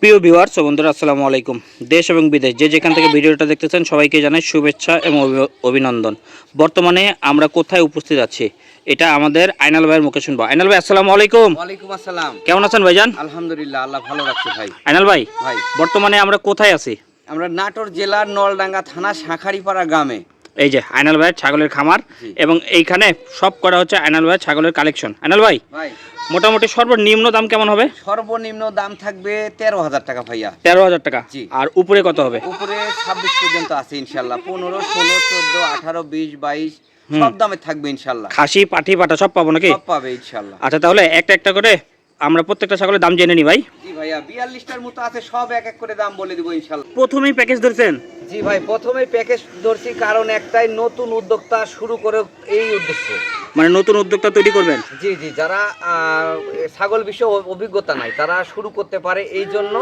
প্রিয় ভিউয়ার্স বন্ধুরা আসসালামু আলাইকুম। দেশ এবং বিদেশ যে যেখান থেকে ভিডিওটা দেখতেছেন সবাইকে জানাই শুভেচ্ছা এবং অভি- অভিনন্দন। বর্তমানে আমরা কোথায় উপস্থিত আছি? এটা আমাদের আইনাল ভাইয়ের মুখে শুনব। আইনাল ভাই আসসালামু আলাইকুম। ওয়ালাইকুম আসসালাম। কেমন আছেন ভাইজান? আলহামদুলিল্লাহ আল্লাহ ভালো রাখছে ভাই। আইনাল ভাই ভাই। বর্তমানে আমরা কোথায় আছি? আমরা নাটোর জেলার নলডাঙ্গা থানা শাঁখারিপাড়া গ্রামে। এই যে আইনাল ভাই ছাগলের খামার এবং এইখানে সব করা হচ্ছে আইনাল ভাইয়ের ছাগলের কালেকশন। আইনাল ভাই ভাই। মোটামুটি সর্বনিম্ন দাম কেমন হবে? সর্বনিম্ন দাম থাকবে তেরো হাজার টাকা ভাইয়া। তেরো হাজার টাকা। আর উপরে কত হবে? উপরে ছাব্বিশ পর্যন্ত আছে ইনশাল্লাহ। পনেরো ষোলো চোদ্দ আঠারো বিশ বাইশ সব দামে থাকবে ইনশাল্লাহ। খাসি পাঠি পাটা সব পাবো নাকি? সব পাবে ইনশাল্লাহ। আচ্ছা তাহলে একটা একটা করে আমরা প্রত্যেকটা ছাগলের দাম জেনে নিই ভাই। ভাইয়া বিয়াল্লিশটার মতো আছে সব এক এক করে দাম বলে দিব ইনশাল্লাহ। প্রথমেই প্যাকেজ ধরছেন? জি ভাই প্রথমেই প্যাকেজ ধরছি কারণ একটাই নতুন উদ্যোক্তা শুরু করে এই উদ্দেশ্যে। মানে নতুন উদ্যোক্তা তৈরি করবেন? জি জি যারা ছাগল বিষয়ে অভিজ্ঞতা নাই তারা শুরু করতে পারে এই জন্য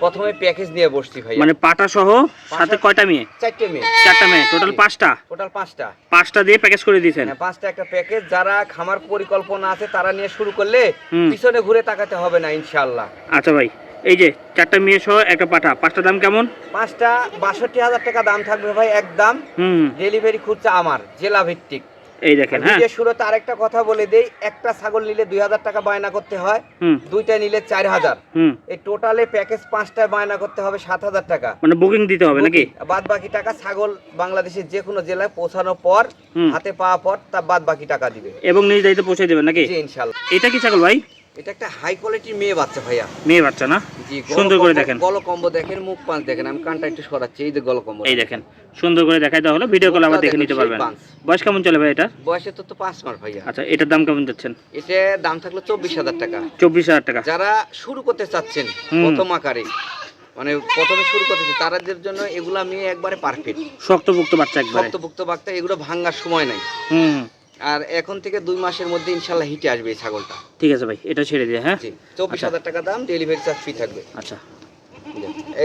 প্রথমে প্যাকেজ নিয়ে বসছি ভাই মানে পাটা সহ সাথে কয়টা মেয়ে? চারটে মেয়ে। চারটা মেয়ে। টোটাল পাঁচটা? টোটাল পাঁচটা। পাঁচটা দিয়ে প্যাকেজ করে দিয়েছেন? হ্যাঁ, পাঁচটা একটা প্যাকেজ। যারা খামার পরিকল্পনা আছে তারা নিয়ে শুরু করলে পিছনে ঘুরে তাকাতে হবে না ইনশাল্লাহ আচ্ছা ভাই এই যে চারটা মেয়ে সহ একটা পাটা পাঁচটা দাম কেমন? পাঁচটা বাষট্টি হাজার টাকা দাম থাকবে ভাই একদম হুম। ডেলিভারি খুঁজছে আমার জেলা ভিত্তিক। এই দেখেন হ্যাঁ। শুরুতে আরেকটা কথা বলে দেই একটা ছাগল নিলে দুই হাজার টাকা বায়না করতে হয় দুইটা নিলে চার হাজার। এই টোটালে প্যাকেজ পাঁচটায় বায়না করতে হবে সাত হাজার টাকা। মানে বুকিং দিতে হবে নাকি? বাদ বাকি টাকা ছাগল বাংলাদেশের যে কোনো জেলায় পৌঁছানোর পর। হাতে পাওয়া পর তা বাদ বাকি টাকা দিবে। এবং নিজ দায়িত্বে পৌঁছে দেবে নাকি? ইনশাল্লাহ। এটা কি ছাগল ভাই? এটা একটা হাই কোয়ালিটির মেয়ে বাচ্চা ভাইয়া। মেয়ে বাচ্চা না? জি সুন্দর করে দেখেন। গল কম্বো দেখেন মুখ পাঁচ দেখেন আমি কানটা একটু সরাচ্ছি এই যে গল কম্বো। এই দেখেন সুন্দর করে দেখাই দেওয়া হলো ভিডিও কল আবার দেখে নিতে পারবেন। বয়স কেমন চলে ভাই এটা বয়সে তো তো পাঁচ মাস ভাইয়া। আচ্ছা এটার দাম কেমন যাচ্ছেন? এটা দাম থাকল চব্বিশ হাজার টাকা। চব্বিশ হাজার টাকা। যারা শুরু করতে চাচ্ছেন প্রথম আকারে মানে প্রথমে শুরু করতেছে তাদের জন্য এগুলা মেয়ে একবারে পারফেক্ট শক্তপুক্ত বাচ্চা একবারে। শক্তভুক্ত বাক্তা এগুলো ভাঙ্গার সময় নাই। হুম। আর এখন থেকে দুই মাসের মধ্যে ইনশাল্লাহ হিটে আসবে এই ছাগলটা। ঠিক আছে ভাই এটা ছেড়ে দিয়ে হ্যাঁ? জি চব্বিশ আচ্ছা। হাজার টাকা দাম ডেলিভারি চার্জ ফ্রি থাকবে। আচ্ছা।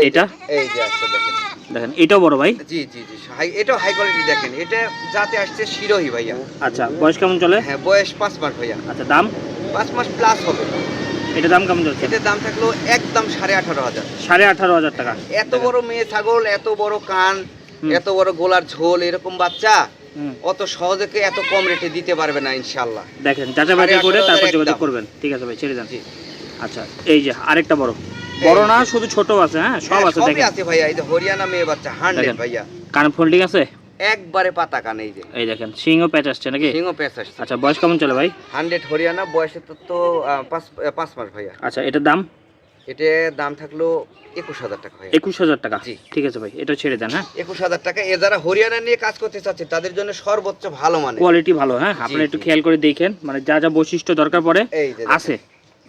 এটা? এই যে আচ্ছা দেখেন। দেখেন এটাও বড় ভাই? জি জি জি হাই এটাও হাই কোয়ালিটি দেখেন। এটা যাতে আসছে শিরোহি ভাইয়া। আচ্ছা বয়স কেমন চলে? হ্যাঁ বয়স পাঁচ মাস ভাইয়া। আচ্ছা দাম? পাঁচ মাস প্লাস হবে। এটা দাম কেমন যাচ্ছে এটার দাম থাকল একদম সাড়ে আঠারো হাজার। সাড়ে আঠারো হাজার টাকা। এত বড় মেয়ে ছাগল এত বড় কান এত বড় গোলার ঝোল এরকম বাচ্চা। অত সহজে কেউ এত কম রেটে দিতে পারবে না ইনশাল্লাহ দেখেন যাচাই বাছাই করে তারপর যোগাযোগ করবেন। ঠিক আছে ভাই ছেড়ে দেন। আচ্ছা এই যে আরেকটা বড়। বড় না শুধু ছোট আছে হ্যাঁ? সব হ্যাঁ, আছে দেখেন। আছে ভাইয়া এই যে হরিয়ানা মেয়ে বাচ্চা হান্ড্রেড দেখেন। ভাইয়া। কান ফোল্ডিং আছে? একবারে পাতা কান এই যে। এই দেখেন সিংও প্যাচ আসছে নাকি? সিংহ পেঁচ আসছে। আচ্ছা বয়স কেমন চলে ভাই? হান্ড্রেড হরিয়ানা বয়সে তো তো আহ, পাঁচ আহ, পাঁচ মাস ভাইয়া। আচ্ছা এটার দাম? এটা দাম থাকল একুশ হাজার টাকা একুশ হাজার টাকা? জি। ঠিক আছে ভাই এটা ছেড়ে দেন হ্যাঁ? একুশ হাজার টাকা। এ যারা হরিয়ানা নিয়ে কাজ করতে চাচ্ছে তাদের জন্য সর্বোচ্চ ভালো মানে কোয়ালিটি ভালো হ্যাঁ? আপনারা একটু খেয়াল করে দেখেন মানে যা যা বৈশিষ্ট্য দরকার পড়ে আছে।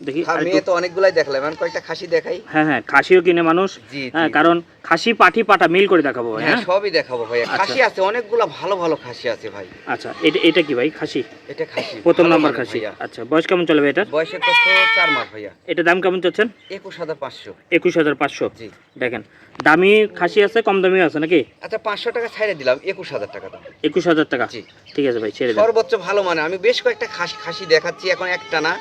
দেখি হ্যাঁ, মেয়ে তো অনেকগুলাই দেখলাম এখন কয়েকটা খাসি দেখাই। হ্যাঁ হ্যাঁ খাসিও কিনে মানুষ। হ্যাঁ কারণ খাসি পাটা মিল করে দেখাবো ভাই, হ্যাঁ হ্যাঁ? সবই দেখাবো ভাইয়া আচ্ছা। খাসি আছে অনেকগুলা ভালো ভালো খাসি আছে ভাই। আচ্ছা এটা এটা কি ভাই খাসি? এটা খাসি প্রথম নাম্বার খাসি। আচ্ছা বয়স কেমন চলবে এটা? বয়স তো তো চার মাস ভাইয়া। এটা দাম কেমন চাচ্ছেন? একুশ হাজার পাঁচশো। একুশ হাজার পাঁচশো। জি। দেখেন দামি খাসি আছে কম দামিও আছে নাকি? আচ্ছা পাঁচশো টাকা ছাইড়ে দিলাম একুশ হাজার টাকা দাম। একুশ হাজার টাকা। জি। ঠিক আছে ভাই ছেড়ে সর্বোচ্চ ভালো মানে আমি বেশ কয়েকটা খাসি খাসি দেখাচ্ছি এখন একটা না।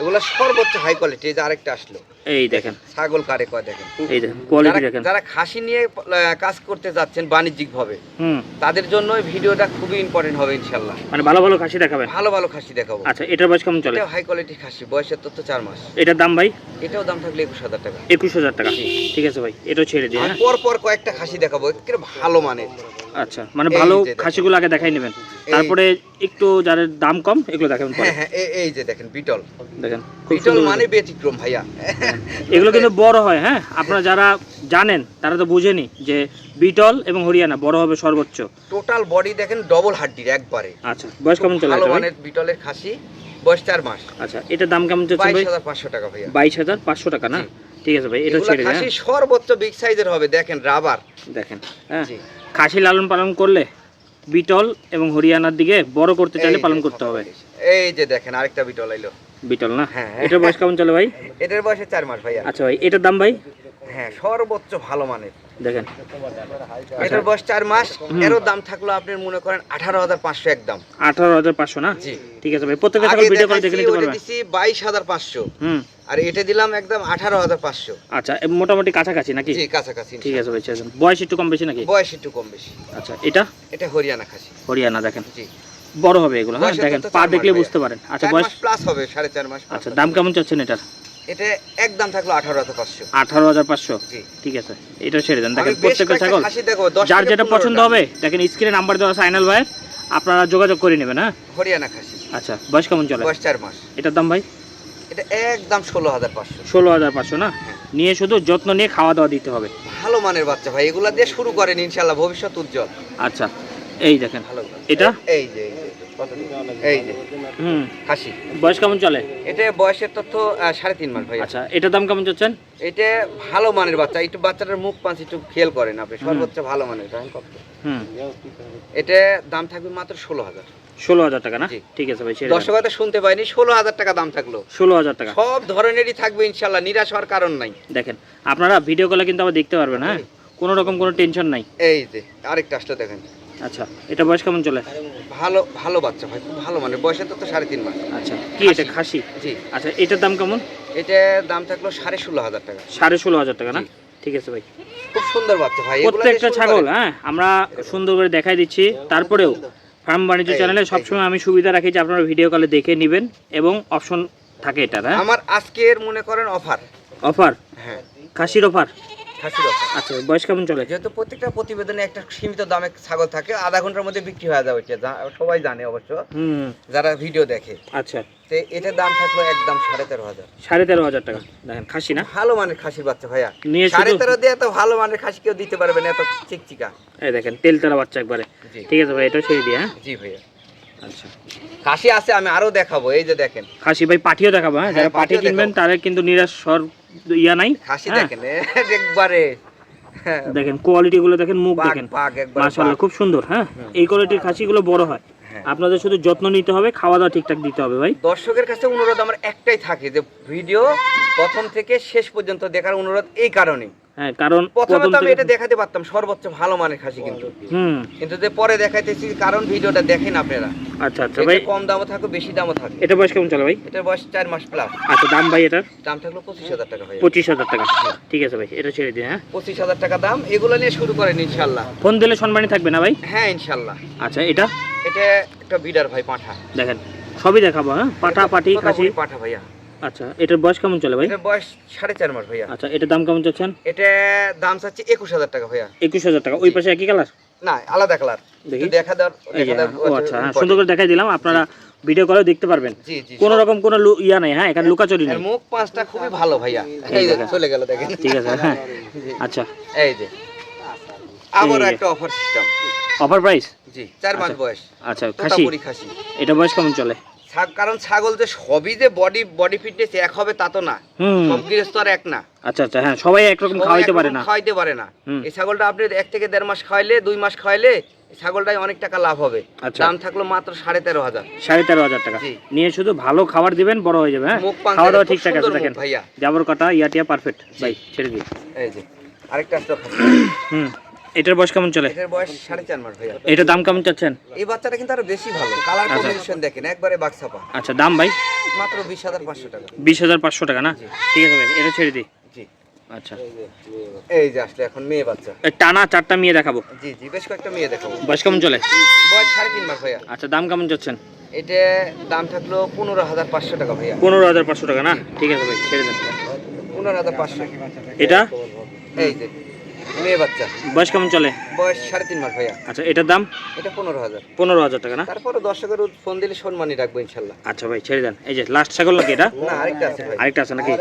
এগুলো সর্বোচ্চ হাই কোয়ালিটি এই যে আরেকটা আসলো। এই দেখেন। ছাগল কারে কয় দেখেন? এই দেখেন কোয়ালিটি দেখেন। যারা খাসি নিয়ে কাজ করতে যাচ্ছেন বাণিজ্যিক ভাবে হুম। তাদের জন্য এই ভিডিওটা খুবই ইম্পর্টেন্ট হবে ইনশাল্লাহ মানে ভালো ভালো খাসি দেখাবেন? ভালো ভালো খাসি দেখাবো। আচ্ছা এটার বয়স কেমন চলে? হাই কোয়ালিটি খাসি বয়সের তো তো চার মাস। এটার দাম ভাই? এটাও দাম থাকলে একুশ হাজার টাকা। একুশ হাজার টাকা। ঠিক আছে ভাই এটাও ছেড়ে পর পর কয়েকটা খাসি দেখাবো একেবারে ভালো মানে আচ্ছা মানে ভালো খাসিগুলো আগে দেখাই নেবেন। তারপরে একটু যাদের দাম কম এগুলো দেখাবেন পরে। হ্যাঁ হ্যাঁ এই- যে দেখেন বিটল। দেখেন বিটল মানে ব্যতিক্রম ভাইয়া। এগুলো কিন্তু বড় হয় হ্যাঁ? আপনারা যারা জানেন তারা তো বুঝেনি যে বিটল এবং হরিয়ানা বড় হবে সর্বোচ্চ। টোটাল বডি দেখেন ডবল হাড্ডির একবারে। আচ্ছা বয়স কেমন চলে ভালো মানের বিটলের খাসি বয়স চার মাস। আচ্ছা এটার দাম কেমন চলছে বাইশ হাজার পাঁচশো টাকা ভাইয়া। বাইশ হাজার পাঁচশো টাকা না। ঠিক আছে ভাই এটা ছেড়ে দেন খাসি সর্বোচ্চ বিগ সাইজের হবে দেখেন রাবার দেখেন হ্যাঁ। খাসি লালন পালন করলে বিটল এবং হরিয়ানার দিকে বড় করতে চাইলে পালন করতে হবে। এই যে দেখেন আরেকটা বিটল আইলো। বিটল না? হ্যাঁ। এটার বয়স কেমন চলে ভাই? এটার বয়সে চার মাস ভাই আচ্ছা ভাই এটার দাম ভাই? হ্যাঁ সর্বোচ্চ ভালো মানের। দেখেন। এটার বয়স চার মাস এরও দাম থাকল আপনি মনে করেন আঠারো হাজার পাঁচশো একদম। আঠারো হাজার পাঁচশো না? জি। ঠিক আছে ভাই প্রত্যেকটা ভিডিও করে দেখে নিতে পারবেন। দিছি বাইশ হাজার পাঁচশো। হুম। আর এটা দিলাম একদম আঠারো হাজার পাঁচশো। আচ্ছা মোটামুটি কাছাকাছি নাকি? জি কাছাকাছি ঠিক আছে ভাই বয়স একটু কম বেশি নাকি? বয়স একটু কম বেশি। আচ্ছা এটা? এটা হরিয়ানা খাসি। হরিয়ানা দেখেন। জি। বড় হবে এগুলো হ্যাঁ? দেখেন পা দেখলে বুঝতে পারেন। আচ্ছা বয়স প্লাস হবে সাড়ে চার মাস আচ্ছা দাম কেমন চাচ্ছেন এটার? এটা একদম থাকল আঠারো হাজার পাঁচশো। আঠারো হাজার পাঁচশো? ঠিক আছে এটা ছেড়ে দেন। দেখেন প্রত্যেকটা ছাগল যার যেটা পছন্দ হবে দেখেন স্ক্রিনে নাম্বার দেওয়া আছে আইনাল ভাইয়ের। আপনারা যোগাযোগ করে নেবেন হ্যাঁ? হরিয়ানা খাসি। আচ্ছা বয়স কেমন চলে? বয়স চার মাস। এটার দাম ভাই? এটা একদম ষোলো হাজার পাঁচশো। ষোলো হাজার পাঁচশো না? নিয়ে শুধু যত্ন নিয়ে খাওয়া দাওয়া দিতে হবে। ভালো মানের বাচ্চা ভাই এগুলা দিয়ে শুরু করেন ইনশাল্লাহ ভবিষ্যৎ উজ্জ্বল। আচ্ছা এই দেখেন ভালো এটা? এই যে। এই যে, কতটুকু? এই যে হুম। খাসি। বয়স কেমন চলে? এটা বয়সের তথ্য সাড়ে তিন মাস ভাই আচ্ছা এটার দাম কেমন চাচ্ছেন? এটা ভালো মানের বাচ্চা একটু বাচ্চাটার মুখ পাঁচ একটু খেয়াল করেন আপনি। সর্বোচ্চ ভালো মানের দেখেন কত। এটা দাম থাকবে মাত্র ষোলো হাজার। ষোলো হাজার টাকা না? ঠিক আছে ভাই দর্শক হয়তো শুনতে পাইনি ষোলো হাজার টাকা দাম থাকল। ষোলো হাজার টাকা। সব ধরনেরই থাকবে ইনশাল্লাহ নিরাশ হওয়ার কারণ নাই। দেখেন আপনারা ভিডিও কলে কিন্তু আবার দেখতে পারবেন হ্যাঁ? কোনো রকম কোনো টেনশন নাই। এই যে আরেকটা আসলে দেখেন। আচ্ছা এটা বয়স কেমন চলে? ভালো ভালো বাচ্চা ভাই খুব ভালো মানে বয়সে তো সাড়ে তিন মাস। আচ্ছা কি এটা খাসি। জি। আচ্ছা এটার দাম কেমন? এটা দাম থাকল সাড়ে ষোলো হাজার টাকা। সাড়ে ষোলো হাজার টাকা না? ঠিক আছে ভাই। খুব সুন্দর বাচ্চা ভাই প্রত্যেকটা ছাগল হ্যাঁ আমরা সুন্দর করে দেখাই দিচ্ছি। তারপরেও ফার্ম বাণিজ্য চ্যানেলে সবসময় আমি সুবিধা রাখি যে আপনারা ভিডিও কলে দেখে নেবেন এবং অপশন থাকে এটা হ্যাঁ? আমার আজকের মনে করেন অফার অফার হ্যাঁ। খাসির অফার আচ্ছা বয়স কেমন চলে? যেহেতু প্রত্যেকটা প্রতিবেদনে একটা সীমিত দামে ছাগল থাকে আধা ঘণ্টার মধ্যে বিক্রি হয়ে যাবে এটা সবাই জানে অবশ্য যারা ভিডিও দেখে। আচ্ছা। তো এটার দাম থাকল একদম সাড়ে তেরো হাজার। সাড়ে তেরো হাজার টাকা। দেখেন খাসি না? ভালো মানের খাসির বাচ্চা ভাইয়া। নিয়ে সাড়ে তেরো দিয়ে এত ভালো মানের খাসি কেউ দিতে পারবে না এত চিকচিকা। এই দেখেন তেল তেলা বাচ্চা একবারে। ঠিক আছে ভাই এটা ছেড়ে দিয়ে হ্যাঁ? জি ভাইয়া। আচ্ছা। খাসি আছে আমি আরও দেখাবো এই যে দেখেন। খাসি ভাই পাঠিও দেখাবো হ্যাঁ? হ্যাঁ, যারা পাঠি পাঠিও কিনবেন। তাদের কিন্তু নিরাশ সর ইয়া নাই? হাসি হ্যাঁ, দেখেন একবারে। দেখেন কোয়ালিটি গুলো দেখেন মুখ দেখেন। মাশাআল্লাহ খুব সুন্দর হ্যাঁ? এই কোয়ালিটির খাসিগুলো বড় হয়। হ্যাঁ। আপনাদের শুধু যত্ন নিতে হবে খাওয়া দাওয়া ঠিকঠাক দিতে হবে ভাই। দর্শকের কাছে অনুরোধ আমার একটাই থাকে যে ভিডিও প্রথম থেকে শেষ পর্যন্ত দেখার অনুরোধ এই কারণে হ্যাঁ কারণ প্রথমে আমি এটা দেখাতে পারতাম সর্বোচ্চ ভালো মানের খাসি কিন্তু। হুম কিন্তু যে পরে দেখাইতেছি কারণ ভিডিওটা দেখেন আপনারা। আচ্ছা আচ্ছা ভাই। কম দামও থাকবে বেশি দামও থাকবে। এটা বয়স কেমন চলে ভাই? এটার বয়স চার মাস প্লাস আচ্ছা দাম ভাই এটার? দাম থাকল পঁচিশ হাজার টাকা ভাই পঁচিশ হাজার টাকা। ঠিক আছে ভাই এটা ছেড়ে দিন হ্যাঁ? পঁচিশ হাজার টাকা দাম এগুলো নিয়ে শুরু করেন ইনশাল্লাহ ফোন দিলে সম্মানী থাকবে না ভাই? হ্যাঁ ইনশাল্লাহ আচ্ছা এটা? এটা একটা বিডার ভাই পাঠা। দেখেন সবই দেখাবো হ্যাঁ? পাঠা পাটি খাসি। পাঠা ভাইয়া। আচ্ছা এটার বয়স কেমন চলে ভাই? এটার বয়স সাড়ে চার মাস ভাইয়া। আচ্ছা এটার দাম কেমন চাচ্ছেন? এটা দাম চাচ্ছে একুশ হাজার টাকা ভাইয়া। একুশ হাজার টাকা। ওই পাশে একই কালার? না আলাদা কালার। দেখি। দেখা দেওয়ার আচ্ছা হ্যাঁ সুন্দর করে দেখাই দিলাম। আপনারা ভিডিও কলেও দেখতে পারবেন। কোনো রকম কোনো লু- ইয়া নেই হ্যাঁ এখানে লুকাচুরি নেই। মুখ পাঁচটা খুবই ভালো ভাইয়া। এই দেখেন। চলে গেল দেখেন। ঠিক আছে হ্যাঁ। আচ্ছা। এই যে। আবার একটা অফার সিস্টেম অফার প্রাইস জি চার মাস আচ্ছা। বয়স। আচ্ছা খাসি? খাসি। এটা বয়স কেমন চলে? কারণ ছাগল যে সবই যে বডি বডি ফিটনেস এক হবে তা তো না। সব গৃহস্থ আর এক না। আচ্ছা আচ্ছা হ্যাঁ সবাই একরকম খাওয়াইতে পারে না। খাওয়াইতে পারে না। এই ছাগলটা আপনি এক থেকে দেড় মাস খাওয়াইলে দুই মাস খাওয়াইলে ছাগলটাই অনেক টাকা লাভ হবে। আচ্ছা। দাম থাকল মাত্র সাড়ে তেরো হাজার। সাড়ে তেরো হাজার টাকা। নিয়ে শুধু ভালো খাবার দিবেন বড় হয়ে যাবে হ্যাঁ? খাওয়া দাওয়া ঠিকঠাক আছে দেখেন। ভাইয়া। জাবর কাটা ইয়াটিয়া পারফেক্ট ভাই ছেড়ে দিই এই যে আরেকটা হুম। এটার বয়স কেমন চলে? এটার বয়স সাড়ে চার মাস ভাইয়া। এটার দাম কেমন চাচ্ছেন? এই বাচ্চাটা কিন্তু আরও বেশি ভালো। কালার আচ্ছা। কম্বিনেশন দেখেন একবারে বাক্সাপা আচ্ছা দাম ভাই? মাত্র বিশ হাজার পাঁচশো টাকা। বিশ হাজার পাঁচশো টাকা না? ঠিক আছে ভাই এটা ছেড়ে দিই। জি। আচ্ছা। এই যে আসলে এখন মেয়ে বাচ্চা। এই টানা চারটা মেয়ে দেখাবো। জি জি বেশ কয়েকটা মেয়ে দেখাবো। বয়স কেমন চলে? বয়স সাড়ে তিন মাস ভাইয়া। আচ্ছা দাম কেমন চাচ্ছেন? এটা দাম থাকল পনেরো হাজার পাঁচশো টাকা ভাইয়া। পনেরো হাজার পাঁচশো টাকা না? ঠিক আছে ভাই ছেড়ে দেন। পনেরো হাজার পাঁচশো। এটা? এই যে। মেয়ে বাচ্চা। বয়স কেমন চলে? বয়স সাড়ে তিন মাস ভাইয়া। আচ্ছা এটার দাম? এটা পনেরো হাজার। পনেরো হাজার টাকা না? তারপরে দর্শকের ফোন দিলে সম্মানই রাখব ইনশাল্লাহ। আচ্ছা ভাই ছেড়ে দেন। এই যে লাস্ট ছাগল নাকি এটা? না আরেকটা আছে ভাই। আরেকটা আছে নাকি?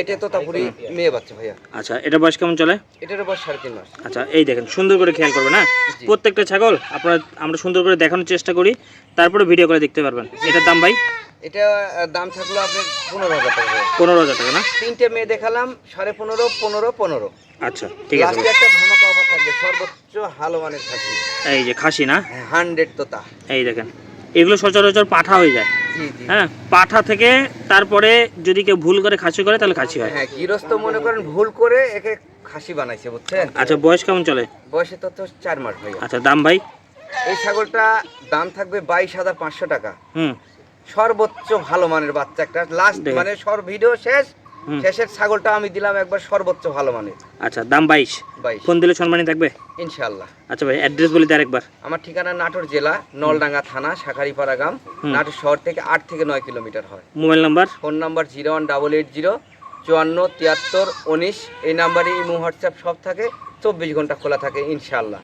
এটা তো তারপরে মেয়ে বাচ্চা ভাইয়া। আচ্ছা এটা বয়স কেমন চলে? এটার বয়স সাড়ে তিন মাস। আচ্ছা এই দেখেন সুন্দর করে খেয়াল করবেন হ্যাঁ? জি। প্রত্যেকটা ছাগল আপনারা আমরা সুন্দর করে দেখানোর চেষ্টা করি তারপরে ভিডিও করে দেখতে পারবেন। এটার দাম ভাই? এটা দাম থাকল আপনার পনেরো হাজার টাকা পনেরো হাজার টাকা না? তিনটে মেয়ে দেখালাম সাড়ে পনেরো পনেরো পনেরো। আচ্ছা ঠিক আছে। লাস্টে একটা ধামাকা অফার থাকবে সর্বোচ্চ ভালো মানের খাসি। এই যে খাসি না? হান্ড্রেড তোতা। এই দেখেন এগুলো সচরাচর পাঠা হয়ে যায়। হ্যাঁ পাঠা থেকে তারপরে যদি কেউ ভুল করে খাসি করে তাহলে খাসি হয়। হ্যাঁ গৃহস্থ মনে করেন ভুল করে একে খাসি বানাইছে বুঝছেন? আচ্ছা বয়স কেমন চলে? বয়সে তো তো চার মাস ভাই আচ্ছা দাম ভাই? এই ছাগলটা দাম থাকবে বাইশ হাজার পাঁচশো টাকা। হুম। সর্বোচ্চ ভালো মানের বাচ্চা একটা। লাস্ট মানে সর ভিডিও শেষ শেষের ছাগলটা আমি দিলাম একবার সর্বোচ্চ ভালো মানের। আচ্ছা দাম বাইশ। ফোন দিলে সম্মানী থাকবে? ইনশাল্লাহ আচ্ছা ভাই অ্যাড্রেস বলি দিয়ে আরেকবার। আমার ঠিকানা নাটোর জেলা নলডাঙ্গা থানা শাখারিপাড়া গ্রাম। নাটোর শহর থেকে আট থেকে নয় কিলোমিটার হয়। Mobile number? Phone number zero one double eight zero চুয়ান্ন তিয়াত্তর উনিশ। এই নাম্বারে ইমো হোয়াটসঅ্যাপ সব থাকে। চব্বিশ ঘণ্টা খোলা থাকে ইনশাল্লাহ